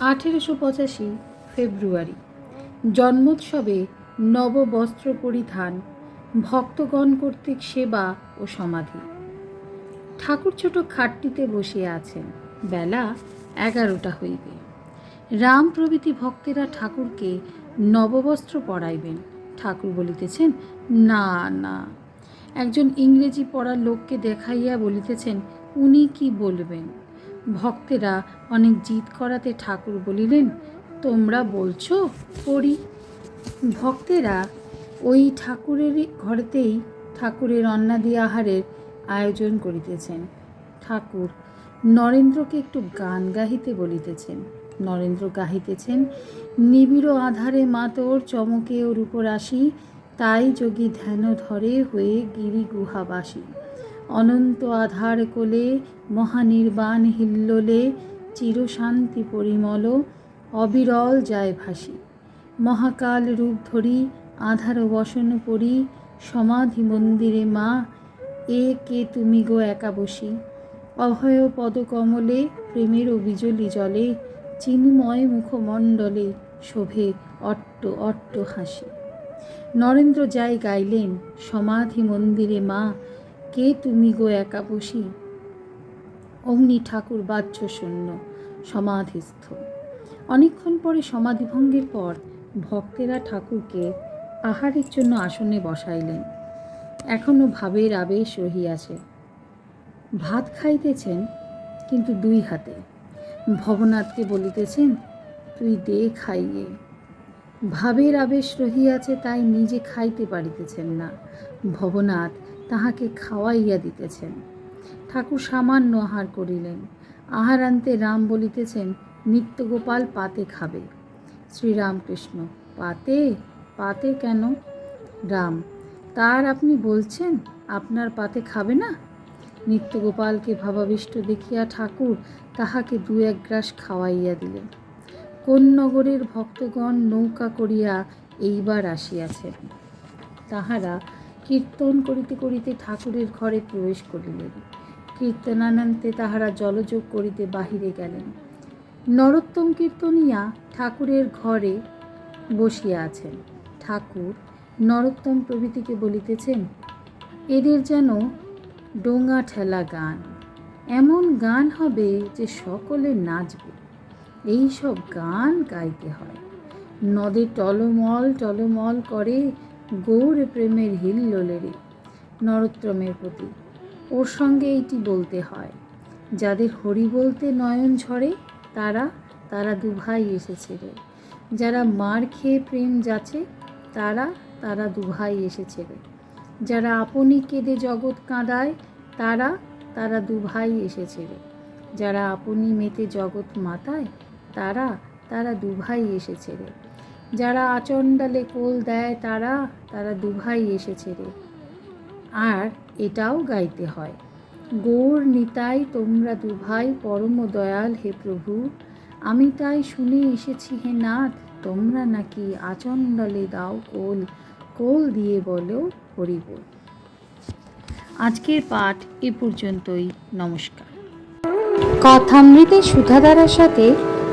আঠেরোশো পঁচাশি ফেব্রুয়ারি। জন্মোৎসবে নববস্ত্র পরিধান ভক্তগণ কর্তৃক সেবা ও সমাধি। ঠাকুর ছোট খাটটিতে বসিয়া আছেন। বেলা এগারোটা হইবে। রাম প্রভৃতি ভক্তেরা ঠাকুরকে নববস্ত্র পরাইবেন। ঠাকুর বলিতেছেন, না না। একজন ইংরেজি পড়ার লোককে দেখাইয়া বলিতেছেন, উনি কি বলবেন? ভক্তেরা অনেক জিদ করাতে ঠাকুর বলিলেন, তোমরা বলছো, পড়ি। ভক্তেরা ওই ঠাকুরের ঘরেতেই ঠাকুরের অন্নাদি আহারের আয়োজন করিতেছেন। ঠাকুর নরেন্দ্রকে একটু গান গাহিতে বলিতেছেন। নরেন্দ্র গাহিতেছেন, নিবিড় আধারে মা তোর চমকে ওর উপর আসি তাই যোগী ধ্যান ধরে হয়ে গিরি গুহাবাসী। অনন্ত আধার কোলে, মহানির্বাণ হিল্লোলে, চিরশান্তি পরিমল, অবিরল যায় ভাসি। মহাকাল রূপ ধরি, আধার বসন পড়ি সমাধি মন্দিরে মা, এ কে তুমি গো একা বসি। অভয় পদকমলে প্রেমের বিজলি জলে, চিন্ময় মুখমণ্ডলে শোভে অট্ট অট্ট হাসি। নরেন্দ্র যাই গাইলেন, সমাধি মন্দিরে মা কে তুমি গো একা বসি? অগ্নি ঠাকুর বাহ্য শূন্য, সমাধিস্থ। অনেকক্ষণ পরে সমাধিভঙ্গের পর ভক্তেরা ঠাকুরকে আহারের জন্য আসনে বসাইলেন। এখনও ভাবের আবেশ রহিয়াছে। ভাত খাইতেছেন, কিন্তু দুই হাতে। ভবনাথকে বলিতেছেন, তুই দে খাইয়ে। ভাবের আবেশ রহিয়াছে, তাই নিজে খাইতে পারিতেছেন না। ভবনাথ তাহাকে খাওয়াইয়া দিতেছেন। ঠাকুর সামান্য আহার করিলেন। আহার আনতে রাম বলিতেছেন নিত্যগোপাল পাতে খাবে। শ্রীরামকৃষ্ণ, পাতে? পাতে কেন? রাম, তার আপনি বলছেন, আপনার পাতে খাবে না? নিত্যগোপালকে ভাবাবিষ্ট দেখিয়া ঠাকুর তাহাকে দু এক গ্রাস খাওয়াইয়া দিলেন। কোন নগরের ভক্তগণ নৌকা করিয়া এইবার আসিয়াছেন। তাহারা কীর্তন করিতে করিতে ঠাকুরের ঘরে প্রবেশ করিলেন। কীর্তনানন্তে তাহারা জলযোগ করিতে বাহিরে গেলেন। নরোত্তম কীর্তনিয়া ঠাকুরের ঘরে বসিয়া আছেন। ঠাকুর নরোত্তম প্রভৃতিকে বলিতেছেন, এদের যেন ডোঙা ঠেলা গান, এমন গান হবে যে সকলে নাচবে। এই সব গান গাইতে হয়। নদে টলমল টলমল করে গৌর প্রেমের হিল্লোলেরে নরোত্তমের প্রতি। ওর সঙ্গে এইটি বলতে হয়, যাদের হরি বলতে নয়ন ঝরে, তারা তারা দুভাই এসেছে রে। যারা মার খেয়ে প্রেম যাচ্ছে, তারা তারা দুভাই এসেছে রে। যারা আপনি কেঁদে জগৎ কাঁদায়, তারা তারা দুভাই এসেছে রে। যারা আপনি মেতে জগৎ মাতায়, তারা তারা দুভাই এসেছে রে। যারা আচণ্ডালে কোল দেয় তারা তারা দুভাই এসেছে রে। আর এটাও গাইতে হয়, গৌর নিতাই তোমরা দুভাই পরম দয়াল হে প্রভু। আমি তাই শুনে এসেছি হে নাথ, তোমরা নাকি আচণ্ডলে দাও কোল কোল দিয়ে বলো হরিবোল আজকের পাঠ এ পর্যন্তই, নমস্কার। কথামৃতে সুধাধারার সাথে